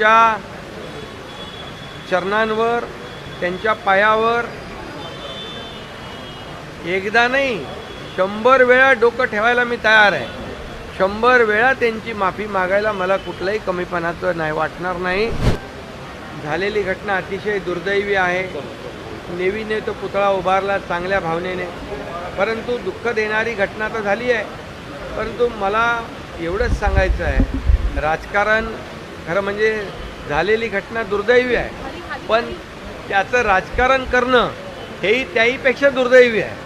त्यांच्या चरणांवर त्यांच्या पायावर. एकदा नाही शंभर वेळा डोकं ठेवायला मी तयार आहे. शंभर वेळा त्यांची माफी मागायला मला कुठलंही कमीपणाचं नाही वाटणार नाही. झालेली घटना अतिशय दुर्दैवी आहे. नेवीने तो पुतळा उभारला चांगल्या भावनेने. परंतु दुःख देणारी घटना तर झाली आहे. परंतु मला एवढंच सांगायचं आहे. राजकारण खरं म्हणजे झालेली घटना दुर्दैवी आहे. पण त्याचं राजकारण करणं हेही त्याहीपेक्षा दुर्दैवी आहे.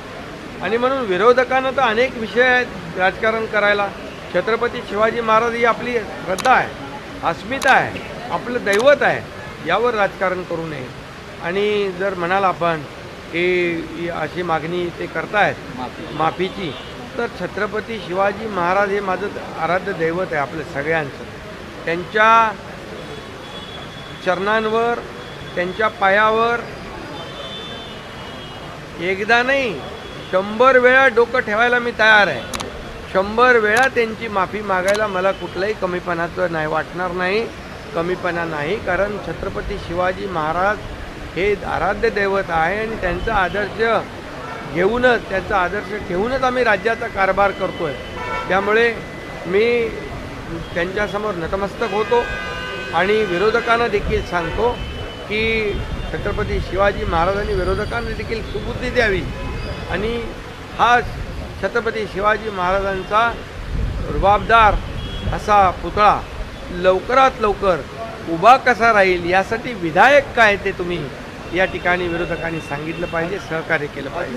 आणि म्हणून विरोधकांना तर अनेक विषय आहेत राजकारण करायला. छत्रपती शिवाजी महाराज ही आपली श्रद्धा आहे अस्मिता आहे आपलं दैवत आहे यावर राजकारण करू नये. आणि जर म्हणाल आपण की अशी मागणी ते करतायत माफीची तर छत्रपती शिवाजी महाराज हे माझं आराध्य दैवत आहे आपलं सगळ्यांचं. त्यांच्या चरणांवर त्यांच्या पायावर. एकदा नाही शंभर वेळा डोकं ठेवायला मी तयार आहे. शंभर वेळा त्यांची माफी मागायला मला कुठलंही कमीपणाचं नाही वाटणार नाही. कमीपणा नाही कारण छत्रपती शिवाजी महाराज हे आराध्य दैवत आहे आणि त्यांचा आदर्श घेऊनच त्यांचा आदर्श ठेवूनच आम्ही राज्याचा कारभार करतो आहे त्यामुळे मी त्यांच्यासमोर नतमस्तक होतो आणि विरोधकांना देखील सांगतो की छत्रपती शिवाजी महाराजांनी विरोधकांना देखील सुबुद्धी द्यावी. आणि हा छत्रपती शिवाजी महाराजांचा रुबाबदार असा पुतळा लवकरात लवकर उभा कसा राहील यासाठी विधायक काय ते तुम्ही या ठिकाणी विरोधकांनी सांगितलं पाहिजे सहकार्य केलं पाहिजे.